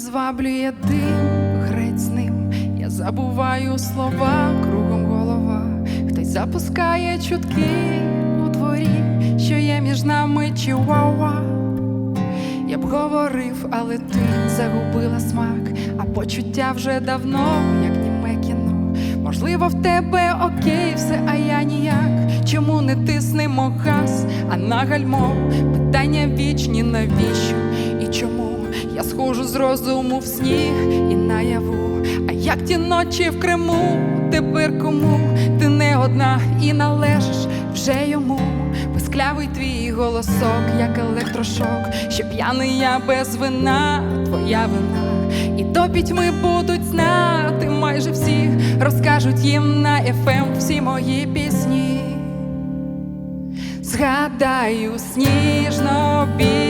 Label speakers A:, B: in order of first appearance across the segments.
A: зваблює дим, грець з ним. Я забуваю слова, кругом голова. Хтось запускає чутки у дворі, що є між нами чиуауа. Я б говорив, але ти загубила смак, а почуття вже давно, як німе кіно. Можливо, в тебе окей, все, а я ніяк. Чому не тиснемо газ, а на гальмо? Питання вічні, навіщо і чому? Я схожу з розуму в сніг і наяву. А як ті ночі в Криму, тепер кому? Ти не одна і належиш вже йому. Писклявий твій голосок, як електрошок, що п'яний я без вина, твоя вина. І до пітьми будуть знати майже всі, розкажуть їм на ефем всі мої пісні. Згадаю сніжно білі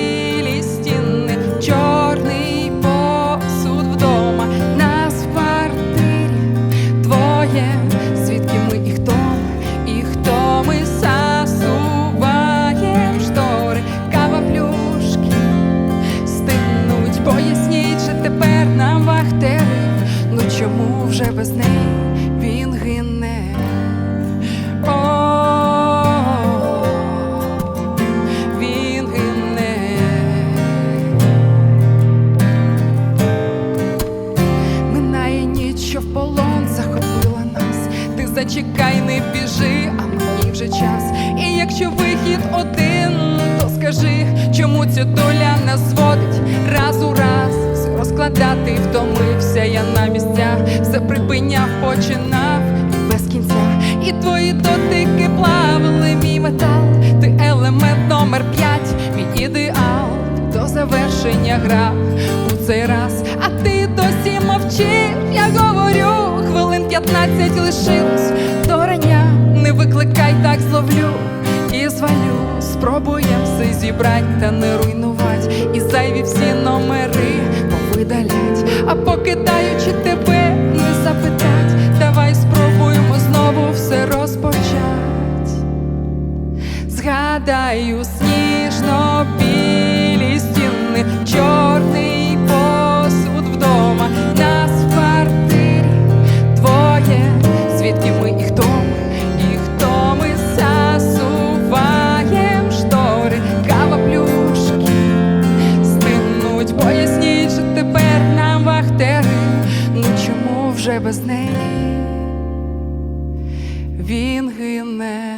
A: зачекай, не біжи, а мені вже час. І якщо вихід один, то скажи, чому ця доля нас зводить раз у раз. Все розкладати втомився я на місцях, все припиняв, починав і без кінця. І твої дотики плавили мій метал. Ти елемент номер п'ять, мій ідеал. До завершення гра у цей раз, а ти досі мовчиш, 15 лишилось. До не викликай, так зловлю. І звалю. Спробуєм все зібрать та не руйнувати, і зайві всі номери повидалять, а покидаючи тебе, не запитать, давай спробуємо знову все розпочать. Згадаю сніжно білі стіни, чорний вже без неї він гине.